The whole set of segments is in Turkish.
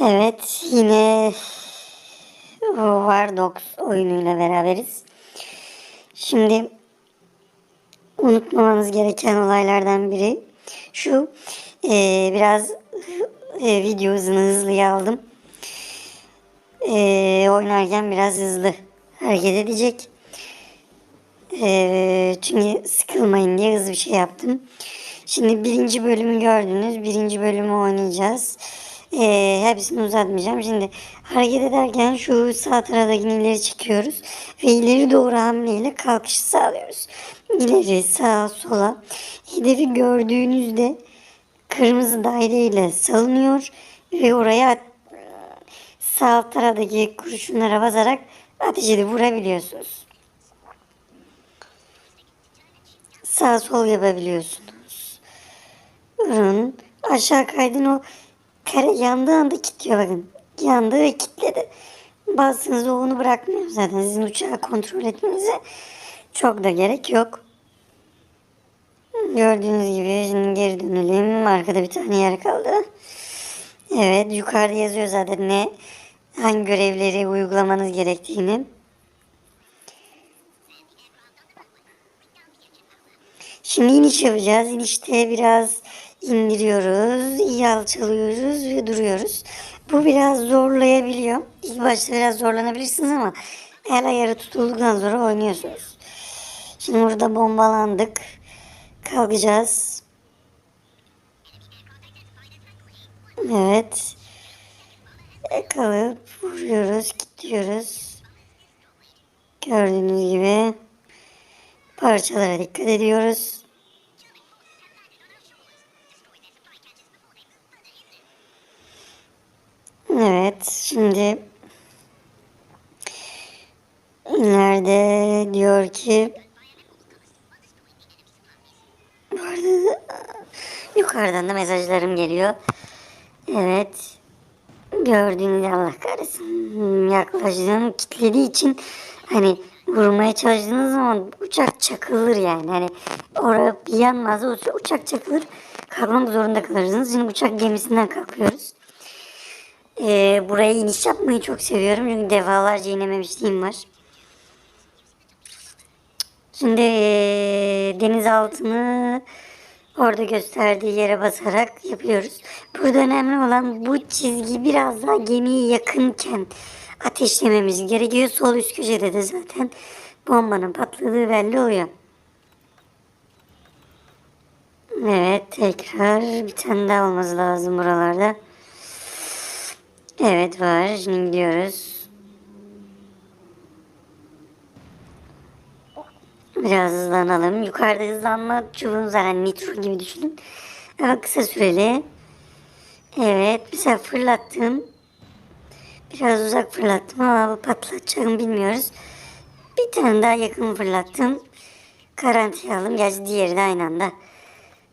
Evet yine War Dogs oyunuyla beraberiz. Şimdi unutmamanız gereken olaylardan biri şu eee, biraz eee, video hızını hızlıya aldım. Eee, oynarken biraz hızlı hareket edecek. Eee, çünkü sıkılmayın diye hızlı bir şey yaptım. Şimdi birinci bölümü gördünüz. Birinci bölümü oynayacağız. Eee, hepsini uzatmayacağım. Şimdi hareket ederken şu sağ taraftaki ileri çıkıyoruz. Ve ileri doğru hamleyle kalkışı sağlıyoruz. İleri, sağa, sola. Hedefi gördüğünüzde kırmızı daire ile salınıyor. Ve oraya sağ taraftaki kurşunlara basarak ateş edip vurabiliyorsunuz. Sağ sol yapabiliyorsunuz. Vurun. Aşağı kaydın o kare yandığı anda kilitliyor bakın. Yandı ve kilitledi. Bastığınızda onu bırakmıyor zaten. Sizin uçağı kontrol etmenize çok da gerek yok. Gördüğünüz gibi şimdi geri dönelim. Arkada bir tane yer kaldı. Evet yukarıda yazıyor zaten ne hangi görevleri uygulamanız gerektiğini. Şimdi iniş yapacağız. İnişte biraz indiriyoruz, iyi alçalıyoruz ve duruyoruz. Bu biraz zorlayabiliyor. İlk başta biraz zorlanabilirsiniz ama el ayarı tutulduktan sonra oynuyorsunuz. Şimdi burada bombalandık. Kalkacağız. Evet. Yakalayıp vuruyoruz, kilitliyoruz. Gördüğünüz gibi parçalara dikkat ediyoruz. Evet, şimdi ileride diyor ki bu arada yukarıdan da mesajlarım geliyor. Evet. Gördüğünüz Allah kahretsin. Yaklaştığım kitlediği için hani vurmaya çalıştığınız zaman uçak çakılır yani. Hani orada yanmaz uçak çakılır. Kalkmak zorunda kalırsınız. Şimdi uçak gemisinden kalkıyoruz. Ee, buraya iniş yapmayı çok seviyorum. Çünkü defalarca inememişliğim var. Şimdi eee, denizaltını orada gösterdiği yere basarak yapıyoruz. Burada önemli olan bu çizgi biraz daha gemiye yakınken ateşlememiz gerekiyor. Sol üst köşede de zaten bombanın patladığı belli oluyor. Evet tekrar bir tane daha olması lazım buralarda. Evet var. Şimdi gidiyoruz. Biraz hızlanalım. Yukarıda hızlanma çubuğunuz var. Hani nitro gibi düşünün. Ama kısa süreli. Evet. Mesela fırlattım. Biraz uzak fırlattım ama bu patlatacağımı bilmiyoruz. Bir tane daha yakın fırlattım. Garantiye aldım. Gerçi diğeri de aynı anda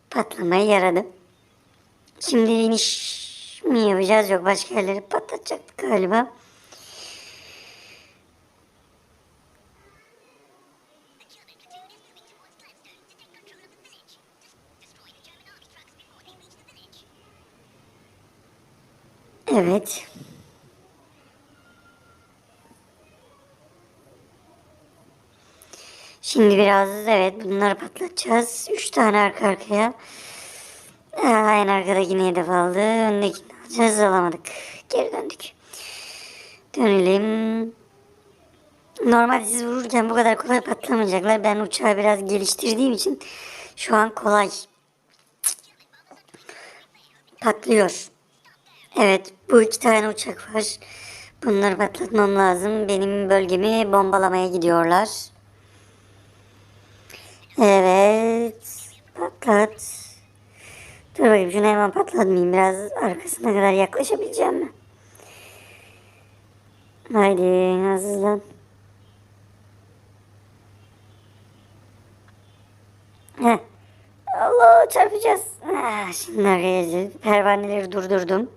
patlamaya yaradı. Şimdi iniş mi yapacağız? Yok başka yerleri patlatacaktık galiba. Evet. Şimdi biraz evet bunları patlatacağız. Üç tane arka arkaya. Aa, en arkadakini hedef aldı. Öndekini alacağız alamadık. Geri döndük. Dönelim. Normalde siz vururken bu kadar kolay patlamayacaklar. Ben uçağı biraz geliştirdiğim için şu an kolay. Patlıyor. Evet bu iki tane uçak var. Bunları patlatmam lazım. Benim bölgemi bombalamaya gidiyorlar. Evet. Patlat. Dur bakayım şunu hemen patlatmayayım. Biraz arkasına kadar yaklaşabileceğim mi? Haydi hızlan. Heh. Allah çarpacağız. Ah, şimdi arkadaşlar pervaneleri durdurdum.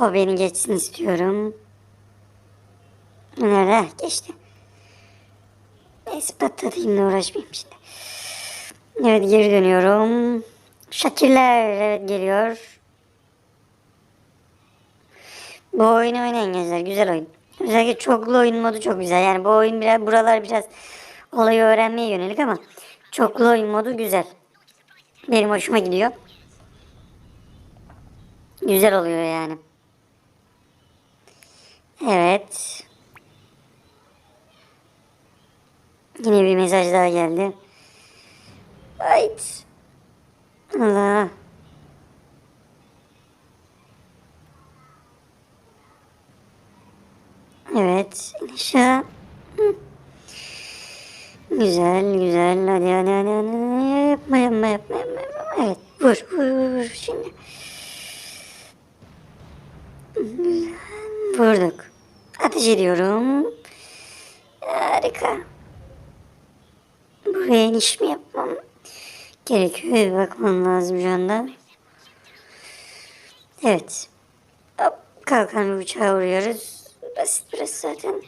O beni geçsin istiyorum. Nerede? Geçti. Neyse patlatayım da uğraşmayayım şimdi. Evet geri dönüyorum. Şakirler evet geliyor. Bu oyunu oynayın gençler. Güzel oyun. Özellikle çoklu oyun modu çok güzel. Yani bu oyun biraz buralar biraz olayı öğrenmeye yönelik ama çoklu oyun modu güzel. Benim hoşuma gidiyor. Güzel oluyor yani. Evet. Yine bir mesaj daha geldi. Ayt. Allah. Evet. Aşağı. Güzel güzel. Hadi hadi hadi. hadi. Yapma yapma yapma yapma. yapma. Evet. Vur vur vur. Şimdi. Vurduk. Ateş ediyorum. Harika. Buraya iniş mi yapmam gerekiyor? Bir bakmam lazım şu anda. Evet. Hop, kalkan bir uçağa vuruyoruz. Basit burası zaten.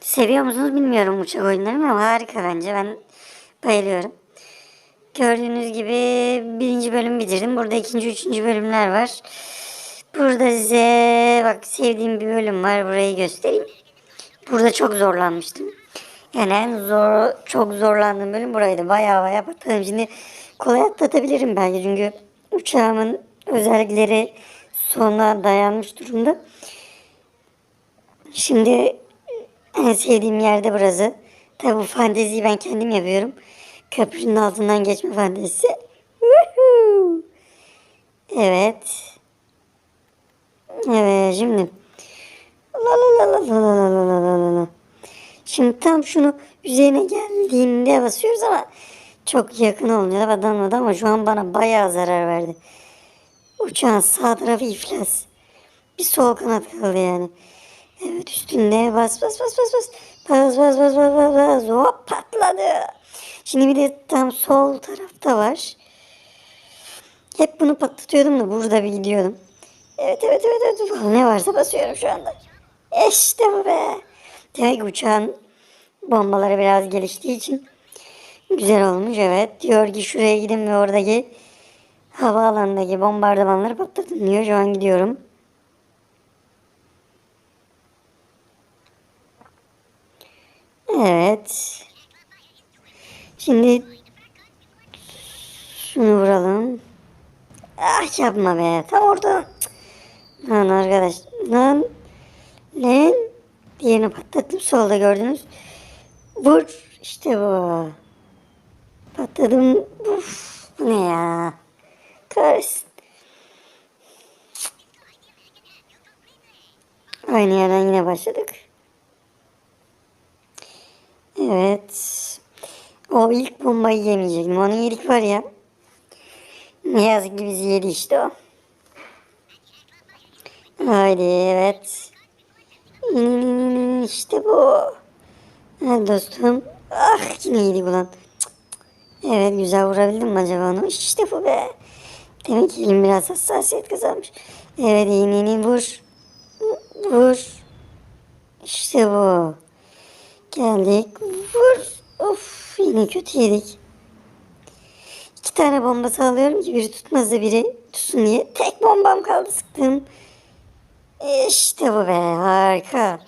Seviyor musunuz bilmiyorum uçak oyunlarını ama harika bence. Ben bayılıyorum. Gördüğünüz gibi birinci bölüm bitirdim. Burada ikinci, üçüncü bölümler var. Burada size bak sevdiğim bir bölüm var. Burayı göstereyim. Burada çok zorlanmıştım. Yani en zor, çok zorlandığım bölüm buraydı. Baya baya patladım. Şimdi kolay atlatabilirim belki çünkü uçağımın özellikleri sona dayanmış durumda. Şimdi en sevdiğim yerde burası. Tabi bu fanteziyi ben kendim yapıyorum. Köprünün altından geçme fantezisi. Evet. Evet şimdi. La la la la la la la la la la la. Şimdi tam şunu üzerine geldiğinde basıyoruz ama çok yakın olmuyor adamladı ama şu an bana bayağı zarar verdi. Uçağın sağ tarafı iflas. Bir sol kanat kaldı yani. Evet üstünde bas bas bas bas bas. Bas bas bas bas bas bas. Hop patladı. Şimdi bir de tam sol tarafta var. Hep bunu patlatıyordum da burada bir gidiyordum. Evet evet evet evet. Ne varsa basıyorum şu anda. İşte be. Ki uçağın bombaları biraz geliştiği için güzel olmuş evet. Diyor ki şuraya gidin ve oradaki havaalanındaki bombardımanları patlatın diyor. Şu an gidiyorum. Evet. Şimdi şunu vuralım. Ah yapma be. Tam orada. Lan arkadaş. Lan. Lan. Diğerini patlattım solda gördünüz. Vur. İşte bu. Patladım. Uf. Ne ya? Kahretsin. Aynı yerden yine başladık. Evet. O ilk bombayı yemeyecektim. Onu yedik var ya. Ne yazık ki bizi yedi işte o. Haydi evet. İşte bu. Ha dostum. Ah yine yedi ulan. Evet güzel vurabildim mi acaba onu? İşte bu be. Demek ki elim biraz hassasiyet kazanmış. Evet iğneni vur. Vur. İşte bu. Geldik. Vur. Of yine kötü yedik. İki tane bomba sağlıyorum ki biri tutmaz da biri tutsun diye. Tek bombam kaldı sıktım. İşte bu be harika.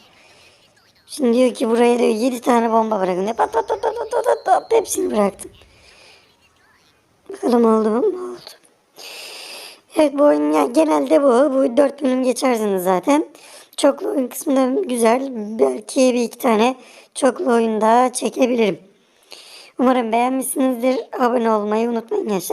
Şimdi diyor ki buraya diyor yedi tane bomba bırakın. Pat pat pat pat pat pat pat hepsini bıraktım. Bakalım oldu mu? Oldu. Evet bu oyun ya genelde bu. Bu dört bölüm geçersiniz zaten. Çoklu oyun kısmında güzel. Belki bir iki tane çoklu oyun daha çekebilirim. Umarım beğenmişsinizdir. Abone olmayı unutmayın gençler.